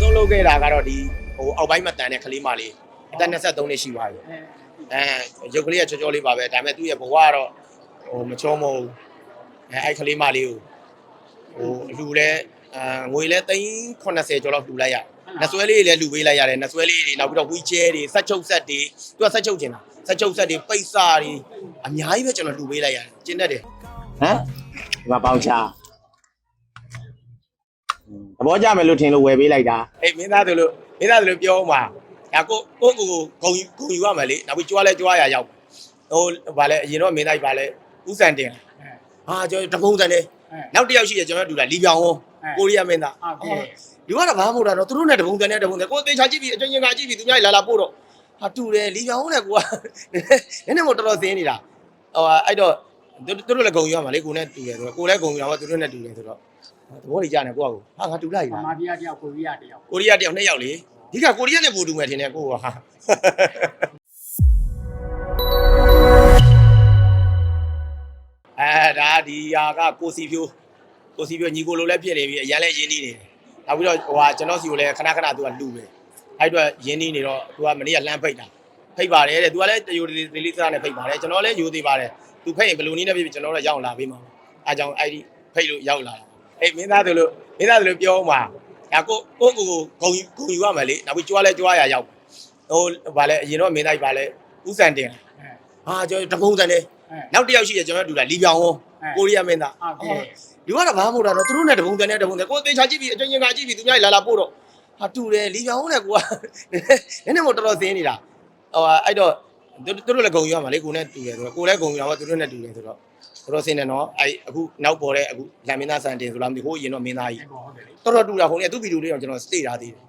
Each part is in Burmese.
ဆုံးလုပ်ခဲ့တာကတော့ဒီဟိုအောက်ပိုင်းမတန်တဲ့ကလေးမလေးအသက်23နှစ်ရှိပါပြီအဲအဲရုပ်ကလေးကချောချောလေးပါပဲဒါပေမဲ့သူ့ရဲ့ဘဝကတော့ဟိုမချောမဟုတ်အဲအဲ့ကလေးမလေးကိုဟိုအလူလဲအာငွေလဲ380ကျော်လောက်လှူလိုက်ရနဆွဲလေးတွေလည်းလှူပေးလိုက်ရတယ်နဆွဲလေးတွေနောက်ပြီးတော့ဝီချဲတွေဆက်ချုပ်ဆက်တွေသူကဆက်ချုပ်ကျင်တာဆက်ချုပ်ဆက်တွေပိတ်စာတွေအများကြီးပဲကျွန်တော်လှူပေးလိုက်ရတယ်ကျင်းတတ်တယ်ဟမ်ဒီမှာပေါင်ချာ သဘောကျမယ်လို့ထင်လို့ဝယ်ပေးလိုက်တာအေးမင်းသားတို့လို့မင်းသားတို့လို့ပြောမှာဒါကိုကိုကိုကိုဂုံယူဂုံယူရမယ်လေနောက်ပြီးကြွားလဲကြွားရရောက်ဟိုဗာလဲအရင်တော့မင်းသားကြီးဗာလဲဥစံတင်ဟာကျွန်တော်တပုံစံနဲ့အဲနောက်တစ်ယောက်ရှိရကျွန်တော်တို့တူတာလီပြောင်ဟောအဲကိုရီးယားမင်းသားဟုတ်ကဲ့ဒီကတော့ဘာမှမဟုတ်တာတော့သူတို့နဲ့တပုံစံနဲ့တပုံစံကိုသေချာကြည့်ပြီးအချင်းချင်းကကြည့်ပြီးသူများကြီးလာလာပို့တော့ဟာတူတယ်လီပြောင်ဟောနဲ့ကိုကနည်းနည်းမတော်တော်သင်းနေတာဟိုအဲ့တော့သူတို့လည်းဂုံယူရမှာလေကိုနဲ့တူတယ်ဆိုတော့ကိုလည်းဂုံယူတာပေါ့သူတို့နဲ့တူတယ်ဆိုတော့ သဘောကြီးကြတယ်ကိုကကိုဟာငါတူလိုက်ဗလားမာပြည်တယောက်ကိုရီးယားတယောက်ကိုရီးယားတယောက်နှစ်ယောက်လေဒီကကိုရီးယားနဲ့ပို့တူမယ်ထင်တယ်ကိုကဟာအဲဒါဒီဟာကကိုစီဖြိုးကိုစီဖြိုးညီကိုလိုလည်းဖြစ်နေပြီအရန်လည်းရင်းနှီးနေတယ်နောက်ပြီးတော့ဟိုဟာကျွန်တော်စီကိုလည်းခဏခဏသူကလူပဲအဲ့အတွက်ရင်းနှီးနေတော့သူကမနေ့ကလမ်းဖိတ်တာဖိတ်ပါတယ်တဲ့သူကလည်းတယူဒီလေးစားနဲ့ဖိတ်ပါတယ်ကျွန်တော်လည်းယူသေးပါတယ်သူဖိတ်ရင်ဘယ်လိုနည်းနဲ့ဖြစ်ဖြစ်ကျွန်တော်တို့ရောက်လာပေးမှာအဲကြောင့်အဲ့ဒီဖိတ်လို့ရောက်လာတာ အေးမင်းသားတို့လို့မင်းသားတို့လို့ပြောမှာဒါကိုကိုကိုကိုဂုံယူဂုံယူရမယ်လေနောက်ပြီးကြွားလဲကြွားရရောက်ဟိုဗာလဲအရင်တော့မင်းသားကြီးဗာလဲဥစံတင်အဲဟာကျွန်တော်တပုံစံနဲ့အဲနောက်တစ်ယောက်ရှိရကျွန်တော်တို့တူတာလီပြောင်ဟောအဲကိုရီးယားမင်းသားဟုတ်ကဲ့ဒီကတော့ဘာမှမဟုတ်တာတော့သူတို့နဲ့တပုံစံနဲ့တပုံစံကိုသေချာကြည့်ပြီးအချင်းချင်းကကြည့်ပြီးသူများကြီးလာလာပို့တော့ဟာတူတယ်လီပြောင်ဟောနဲ့ကိုကနည်းနည်းမတော်တော်သင်းနေတာဟိုအဲ့တော့သူတို့လည်းဂုံယူရမှာလေကိုနဲ့တူတယ်ဆိုတော့ကိုလည်းဂုံယူတာပေါ့သူတို့နဲ့တူတယ်ဆိုတော့ တော်တော်စင်းတယ်နော်အဲ့အခုနောက်ပေါ်တဲ့အခုလမ်းမင်းသားစံတင်ဆိုလားမသိဘူးဟိုအရင်တော့မင်းသားကြီးဟုတ်တယ်လေတော်တော်တူတာခုန်နေသူ့ဗီဒီယိုလေးတော့ကျွန်တော်စတေ့ထားသေးတယ်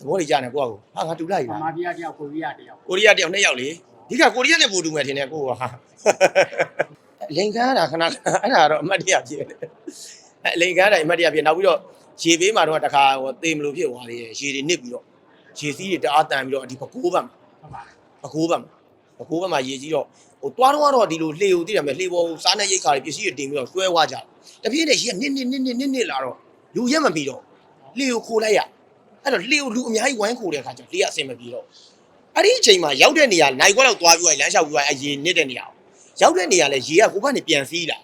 သဘောကြီးကြားနေကိုကကိုဟာငါတူလိုက်ဗလားမာပြည်တယောက်ကိုရီးယားတယောက်ကိုရီးယားတယောက်နှစ်ယောက်လေဒီကကိုရီးယားနဲ့ပို့တူမယ်ထင်တယ်ကိုကဟာလိန်ကန်းတာခဏခဏအဲ့ဒါတော့အမတ်တရဖြစ်တယ်အဲလိန်ကန်းတာအမတ်တရဖြစ်နောက်ပြီးတော့ရေဘေးမှာတော့တခါဟိုသေမလို့ဖြစ်သွားသေးတယ်ရေတွေနစ်ပြီးတော့ရေစီးတွေတအားတန်ပြီးတော့ဒီပကိုးဘက်မှာဟုတ်ပါတယ်ပကိုး ဘက်မှာပကိုးဘက်မှာရေကြီးတော့ဟိုတွားတော့တော့ဒီလိုလှေကိုသိတယ်မယ်လှေပေါ်စားနေရိတ်ခါတွေပစ္စည်းတွေတင်ပြီးတော့တွဲဝါကြတပြေးနဲ့ရေကနစ်နစ်နစ်နစ်နစ်နစ်လာတော့လူရက်မပြီးတော့လှေကိုခိုးလိုက်ရအဲ့တော့လှေကိုလူအများကြီးဝိုင်းခိုးတဲ့အခါကျလှေကအဆင်မပြေတော့အဲ့ဒီအချိန်မှာရောက်တဲ့နေရာနိုင်ခွက်လောက်သွားပြီးတော့လမ်းလျှောက်ပြီးတော့အရေနစ်တဲ့နေရာရောက်တဲ့နေရာလဲရေကကိုဘက်နေပြန်စီးလာ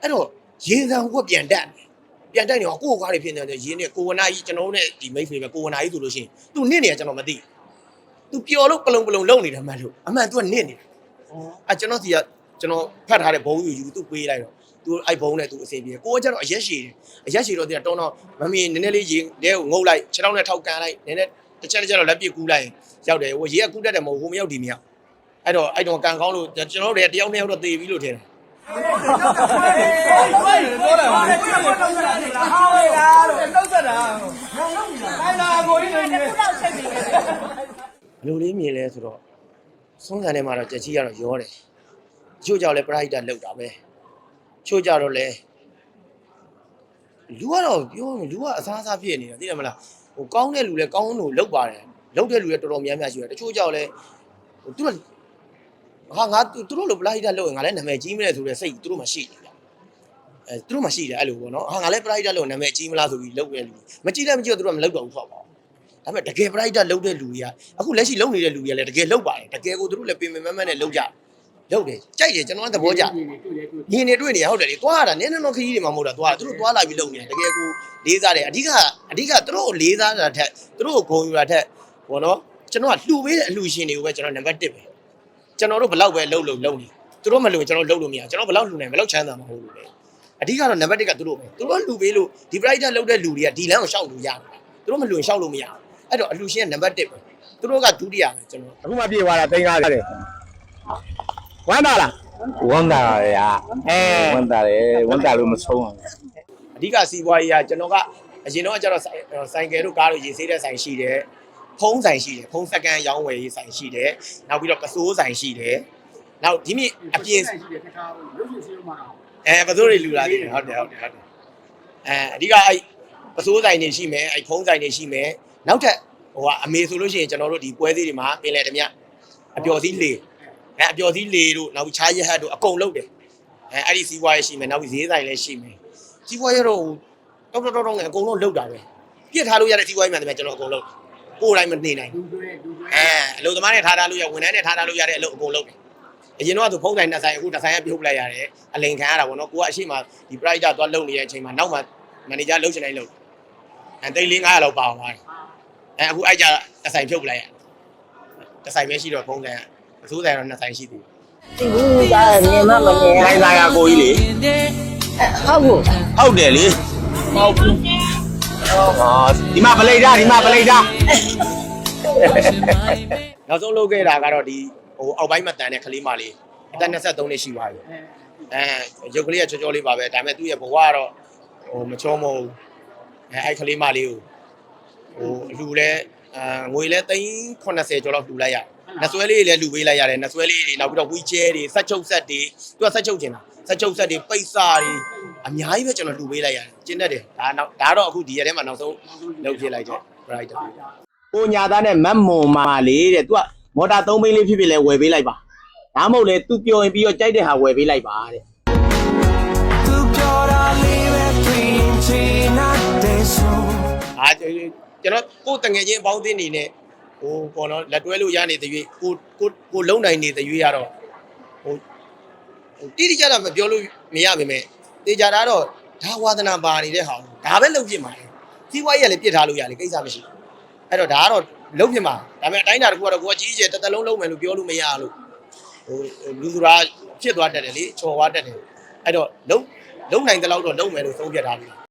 အဲ့တော့ရေစံဟိုကပြန်တက်ပြန်တက်နေတော့ကိုယ့်ကားတွေဖြစ်နေတဲ့ရေနဲ့ကိုဝနာကြီးကျွန်တော်တို့နဲ့ဒီမိတ်ဖေပဲကိုဝနာကြီးဆိုလို့ရှိရင်သူနစ်နေရကျွန်တော်မသိ သူပျော်လို့ပလုံပလုံလုံနေတယ်မှတ်လို့အမှန်သူကနစ်နေတယ်အဲကျွန်တော်စီကကျွန်တော်ဖတ်ထားတဲ့ဘုံယူယူသူပေးလိုက်တော့သူအဲ့ဘုံနဲ့သူအစီပြေကိုကကျတော့အရက်ရှည်တယ်အရက်ရှည်တော့သူကတုံးတော့မမီနည်းနည်းလေးရေတဲကိုငုတ်လိုက်ခြေထောက်နဲ့ထောက်ကန်လိုက်နည်းနည်းတစ်ချက်တစ်ချက်တော့လက်ပြကူးလိုက်ရောက်တယ်ဟိုရေကကူးတတ်တယ်မဟုတ်ဟိုမရောက်ဒီမရောက်အဲ့တော့အဲ့တော့ကန်ကောင်းလို့ကျွန်တော်တို့တွေတယောက်နှစ်ယောက်တော့သေပြီလို့ထင်တယ် ဘယ်လိုလေးမြင်လဲဆိုတော့ဆုံးခံထဲမှာတော့ကြက်ကြီးကတော့ရောတယ်ချို့ကြောင့်လည်းပရိုက်တာလောက်တာပဲချို့ကြတော့လည်းလူကတော့ပြောရင်လူကအစားအစားဖြစ်နေတာသိတယ်မလားဟိုကောင်းတဲ့လူလည်းကောင်းလို့လောက်ပါတယ်လောက်တဲ့လူလည်းတော်တော်များများရှိတယ်တချို့ကြောင့်လည်းဟိုသူတို့ဟာငါသူတို့လိုပရိုက်တာလောက်ရင်ငါလည်းနာမည်ကြီးမလဲဆိုတဲ့စိတ်သူတို့မှရှိတယ်ဗျအဲသူတို့မှရှိတယ်အဲ့လိုပေါ့နော်ဟာငါလည်းပရိုက်တာလောက်နာမည်ကြီးမလားဆိုပြီးလောက်တဲ့လူမကြီးလည်းမကြီးတော့သူတို့ကမလောက်တော့ဘူးပေါ့ပေါ့ ဒါပေမဲ့တကယ်ပရိုက်တာလုပ်တဲ့လူတွေကအခုလက်ရှိလုပ်နေတဲ့လူတွေကလည်းတကယ်လုပ်ပါတယ်တကယ်ကိုသူတို့လည်းပင်ပင်မမနဲ့လုပ်ကြလုပ်တယ်ကြိုက်တယ်ကျွန်တော်ကသဘောကျတွေ့တယ်တွေ့တယ်ညင်နေတွေ့နေရဟုတ်တယ်လေသွားရတာနည်းနည်းတော့ခရီးတွေမှာမဟုတ်တာသွားတာသူတို့သွားလာပြီးလုပ်နေတာတကယ်ကိုလေးစားတယ်အဓိကအဓိကသူတို့ကိုလေးစားတာထက်သူတို့ကိုဂုဏ်ယူတာထက်ဘောနော်ကျွန်တော်ကလှူပေးတဲ့အလှူရှင်တွေကိုပဲကျွန်တော်နံပါတ်1ပဲကျွန်တော်တို့ဘလောက်ပဲလှုပ်လို့လှုပ်နေသူတို့မလှူရင်ကျွန်တော်လှုပ်လို့မရကျွန်တော်ဘလောက်လှူနိုင်ဘလောက်ချမ်းသာမှာမဟုတ်လို့လေအဓိကတော့နံပါတ်1ကသူတို့ပဲသူတို့လှူပေးလို့ဒီပရိုက်တာလုပ်တဲ့လူတွေကဒီလမ်းကိုရှောက်လို့ရတယ်သူတို့မလှူရင်ရှောက်လို့မရဘူး အဲ့တော့အလှူရှင်ကနံပါတ်1ပဲသူတို့ကဒုတိယပဲကျွန်တော်အခုမှပြေသွားတာသိန်းကားတယ်ဝမ်းသာလားဝမ်းသာရရအဲဝမ်းသာတယ်ဝမ်းသာလို့မဆုံးအောင်အဓိကစီးပွားရေးကကျွန်တော်ကအရင်တော့ကျတော့ဆိုင်ဆိုင်ကယ်တို့ကားတို့ရေးဆေးတဲ့ဆိုင်ရှိတယ်ဖုံးဆိုင်ရှိတယ်ဖုံးစကန်ရောင်းဝယ်ရေးဆိုင်ရှိတယ်နောက်ပြီးတော့ကစိုးဆိုင်ရှိတယ်နောက်ဒီမြင့်အပြင်ရှိတယ်တခါရုပ်ရှင်စီးမှာအဲပစိုးတွေလူလာတယ်ဟုတ်တယ်ဟုတ်တယ်ဟုတ်တယ်အဲအဓိကအဲ့ပစိုးဆိုင်တွေရှိမယ်အဲ့ဖုံးဆိုင်တွေရှိမယ် နောက်ထပ်ဟိုကအမေဆိုလို့ရှိရင်ကျွန်တော်တို့ဒီပွဲသေးတွေမှာပင်လယ်ဓမြအပျော်စည်းလေအဲအပျော်စည်းလေတို့နောက်ပြီးခြားရဟတ်တို့အကုန်လုပ်တယ်အဲအဲ့ဒီစီးပွားရေးရှိမယ်နောက်ပြီးဈေးဆိုင်လည်းရှိမယ်စီးပွားရေးတော့တော်တော်တော်တော်ငယ်အကုန်လုံးလုပ်တာပဲပြစ်ထားလို့ရတဲ့စီးပွားရေးမှန်တယ်ကျွန်တော်အကုန်လုံးကိုယ်တိုင်းမနေနိုင်ဘူးလူတွေလူတွေအဲအလုပ်သမားနဲ့ထားထားလို့ရဝန်ထမ်းနဲ့ထားထားလို့ရတဲ့အလုပ်အကုန်လုပ်တယ်အရင်တော့သူဖုန်းတိုင်းနှစ်ဆိုင်အခုတစ်ဆိုင်ကပြုတ်ပလိုက်ရတယ်အလိန်ခံရတာပေါ့နော်ကိုကအရှိမဒီ price သွားလုပ်နေတဲ့အချိန်မှာနောက်မှမန်နေဂျာလုပ်ချင်တိုင်းလုပ်အဲတိတ်လေး900လောက်ပါသွားတယ် အဲအခုအဲ့ကြတစ်ဆိုင်ပြုတ်ပလိုက်ရတစ်ဆိုင်ပဲရှိတော့ဖုန်းတိုင်းအစိုးဆိုင်တော့နှစ်ဆိုင်ရှိသေးတယ်ဒီဘူးကမြင်မမမြင်ခိုင်းစားရကိုကြီးလေဟုတ်ဘူးဟုတ်တယ်လေဟုတ်ဘူးဟာဒီမှာပလိတ်တာဒီမှာပလိတ်တာနောက်ဆုံးလုပ်ခဲ့တာကတော့ဒီဟိုအောက်ပိုင်းမတန်တဲ့ကလေးမလေးအသက်23နှစ်ရှိပါပြီအဲအဲရုပ်ကလေးကချောချောလေးပါပဲဒါပေမဲ့သူ့ရဲ့ဘဝကတော့ဟိုမချောမဟုတ်အဲအဲ့ကလေးမလေးကို ဟိုအလူလဲအာငွေလဲ380ကျော်လောက်လှူလိုက်ရနဆွဲလေးတွေလည်းလှူပေးလိုက်ရတယ်နဆွဲလေးတွေနောက်ပြီးတော့ဝီချဲတွေဆက်ချုပ်ဆက်တွေသူကဆက်ချုပ်ကျင်တာဆက်ချုပ်ဆက်တွေပိတ်စာတွေအများကြီးပဲကျွန်တော်လှူပေးလိုက်ရတယ်ကျင်းတတ်တယ်ဒါနောက်ဒါတော့အခုဒီရက်ထဲမှာနောက်ဆုံးလုပ်ပြလိုက်တယ် right ကိုညာသားနဲ့မတ်မွန်မာလေးတဲ့ तू ကမော်တာသုံးဘိန်းလေးဖြစ်ဖြစ်လဲဝယ်ပေးလိုက်ပါဒါမှမဟုတ်လေ तू ပြောရင်ပြီးတော့ကြိုက်တဲ့ဟာဝယ်ပေးလိုက်ပါတဲ့အာ ကျွန်တော်ကိုယ်တငယ်ချင်းအပေါင်းအသင်းနေနဲ့ဟိုပေါ်တော့လက်တွဲလို့ရနေတဲ့ရွေးကိုကိုကိုလုံနိုင်နေတဲ့ရွေးရတော့ဟိုဟိုတိတိကျကျမပြောလို့မရပါမယ်တေချာတာတော့ဒါဝါသနာပါနေတဲ့ဟာဒါပဲလုပ်ပြမှာလေစီးပွားရေးကလည်းပြစ်ထားလို့ရတယ်ကိစ္စမရှိဘူးအဲ့တော့ဒါကတော့လုပ်ပြမှာဒါပေမဲ့အတိုင်းတာတစ်ခုကတော့ကိုကကြီးကျယ်တစ်သက်လုံးလုံးမယ်လို့ပြောလို့မရလို့ဟိုလူသူရာဖြစ်သွားတတ်တယ်လေချော်သွားတတ်တယ်အဲ့တော့လုံလုံနိုင်တဲ့လောက်တော့လုံမယ်လို့သုံးပြထားပြီ